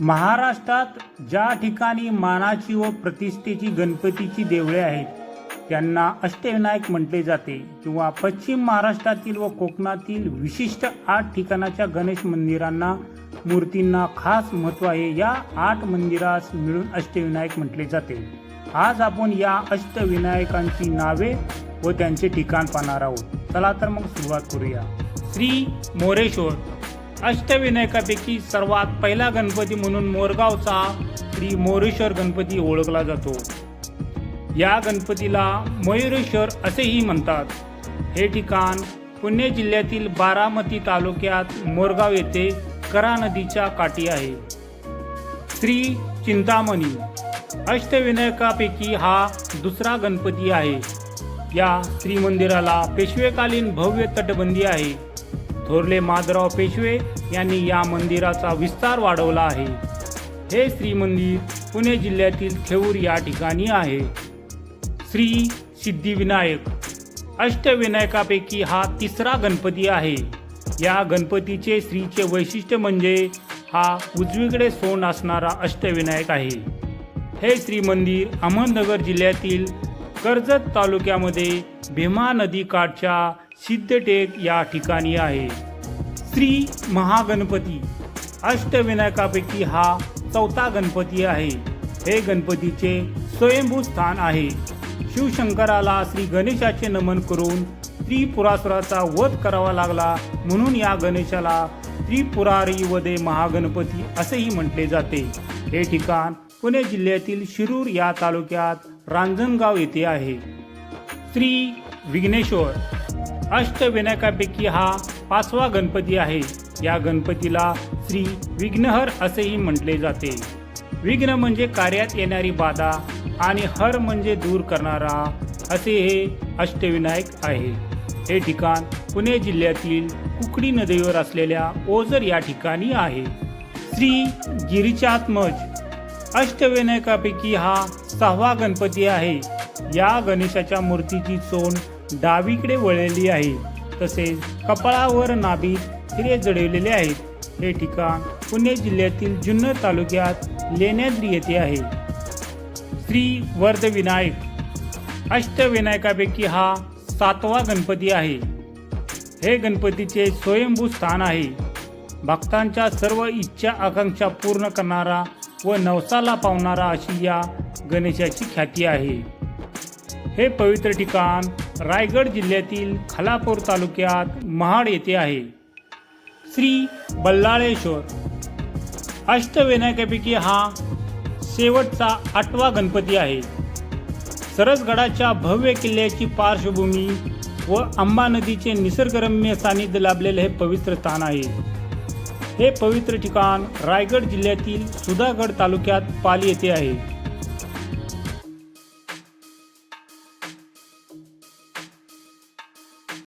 महाराष्ट्रात ज्या ठिकाणी मानाची व प्रतिष्ठेची गणपतीची देवळे आहेत त्यांना अष्टविनायक म्हटले जाते किंवा पश्चिम महाराष्ट्रातील व कोकणातील विशिष्ट आठ ठिकाणाच्या गणेश मंदिरांना मूर्तींना खास महत्त्व आहे. या आठ मंदिरास मिळून अष्टविनायक म्हटले जाते. आज आपण या अष्टविनायकांची नावे व त्यांचे ठिकाण पाहणार आहोत. चला तर मग सुरुवात करूया. श्री मोरेश्वर अष्टविनायकापैकी सर्वात पहिला गणपती म्हणून मोरगावचा श्री मोरेश्वर गणपती ओळखला जातो. या गणपतीला मयुरेश्वर असेही म्हणतात. हे ठिकाण पुणे जिल्ह्यातील बारामती तालुक्यात मोरगाव येथे करा नदीच्या काठी आहे. श्री चिंतामणी अष्टविनायकापैकी हा दुसरा गणपती आहे. या श्रीमंदिराला पेशवेकालीन भव्य तटबंदी आहे. थोरले माधराव पेशवे यांनी या मंदिराचा विस्तार वाढवला आहे. हे श्री मंदिर पुणे जिल्ह्यातील थेऊर या ठिकाणी आहे. श्री सिद्धिविनायक अष्टविनायकापैकी हा तिसरा गणपती आहे. या गणपतीचे श्रीचे वैशिष्ट्य म्हणजे हा उजवीकडे सोन असणारा अष्टविनायक आहे. हे श्री मंदिर अहमदनगर जिल्ह्यातील कर्जत तालुक्यामध्ये भीमा नदीकाठच्या सिद्धटेक या ठिकाणी आहे. श्री महागणपती. अष्टविनायकापैकी हा चौथा गणपती आहे. हे गणपतीचे स्वयंभू स्थान आहे. शिवशंकराला श्री गणेशाचे नमन करून त्रिपुरासुराचा वध करावा लागला म्हणून या गणेशाला त्रिपुरारी वदे महागणपती असेही म्हटले जाते. हे ठिकाण पुणे जिल्ह्यातील शिरूर या तालुक्यात रांजणगाव येथे आहे. श्री विघ्नेश्वर. अष्टविनायकापैकी हा पाचवा गणपती आहे. या गणपतीला श्री विघ्नहर असेही म्हटले जाते. विघ्न म्हणजे कार्यात येणारी बाधा आणि हर म्हणजे दूर करणारा असे हे अष्टविनायक आहे. हे ठिकाण पुणे जिल्ह्यातील कुकडी नदीवर असलेल्या ओझर या ठिकाणी आहे. श्री गिरिचात्मज अष्टविनायकापैकी हा सहावा गणपती आहे. या गणेशाच्या मूर्तीची चोंड डावीकडे वळलेली आहे. तसेच कपाळावर नाभीत हिरे जडवलेले आहेत. हे ठिकाण पुणे जिल्ह्यातील जुन्नर तालुक्यात लेण्याद्री येथे आहे. श्री वर्धविनायक अष्टविनायकापैकी हा सातवा गणपती आहे. हे गणपतीचे स्वयंभू स्थान आहे. भक्तांच्या सर्व इच्छा आकांक्षा पूर्ण करणारा व नवसाला पावणारा अशी या गणेशाची ख्याती आहे. हे पवित्र ठिकाण रायगड जिल्ह्यातील खालापूर तालुक्यात महाड येथे आहे. श्री बल्लाळेश्वर. अष्टविनायकापैकी हा शेवटचा आठवा गणपती आहे. सरसगडाच्या भव्य किल्ल्याची पार्श्वभूमी व आंबा नदीचे निसर्गरम्य सानिध्य लाभलेले हे पवित्र स्थान आहे. हे पवित्र ठिकाण रायगड जिल्ह्यातील सुधागड तालुक्यात पाली येथे आहे.